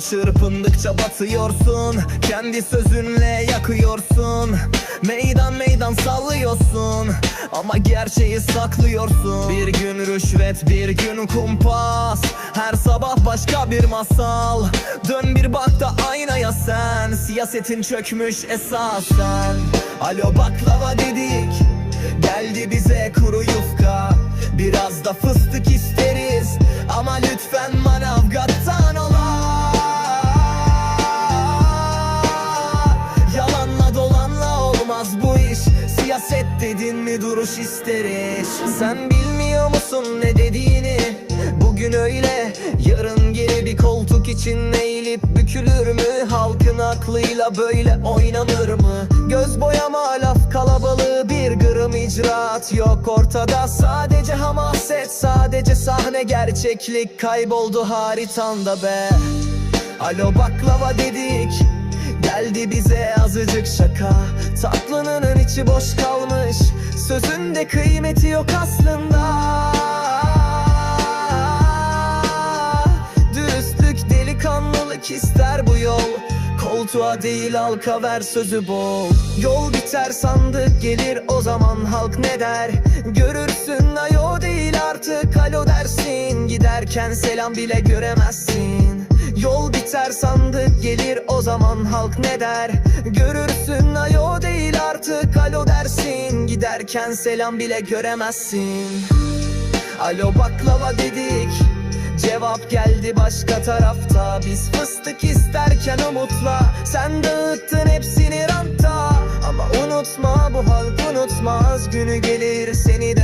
Çırpındıkça batıyorsun. Kendi sözünle yakıyorsun. Meydan meydan sallıyorsun. Ama gerçeği saklıyorsun. Bir gün rüşvet bir gün kumpas. Her sabah başka bir masal. Dön bir bak da aynaya sen. Siyasetin çökmüş esasen. Alo baklava dedik. Geldi bize kuru yufka. Biraz da fıstık isteriz. Ama lütfen manavgattan Dedin mi duruş isteriz Sen bilmiyor musun ne dediğini? Bugün öyle yarın geri bir koltuk için eğilip bükülür mü? Halkın aklıyla böyle oynanır mı? Göz boyama laf kalabalığı bir gram icraat yok ortada. Sadece hamaset sadece sahne gerçeklik kayboldu haritanda be. Alo baklava dedik Geldi bize azıcık şaka. Tatlının içi boş kalmış. Sözünde kıymeti yok aslında. Dürüstlük delikanlılık ister bu yol. Koltuğa değil halka ver sözü bol. Yol biter sandık gelir o zaman halk ne der? Görürsün ayo değil artık alo dersin. Giderken selam bile göremezsin. Yol biter sandık gelir o zaman halk ne der? Görürsün ayo değil artık alo dersin. Giderken selam bile göremezsin. Alo baklava dedik Cevap geldi başka tarafta. Biz fıstık isterken umutla Sen dağıttın hepsini ranta. Ama unutma bu halk unutmaz. Günü gelir seni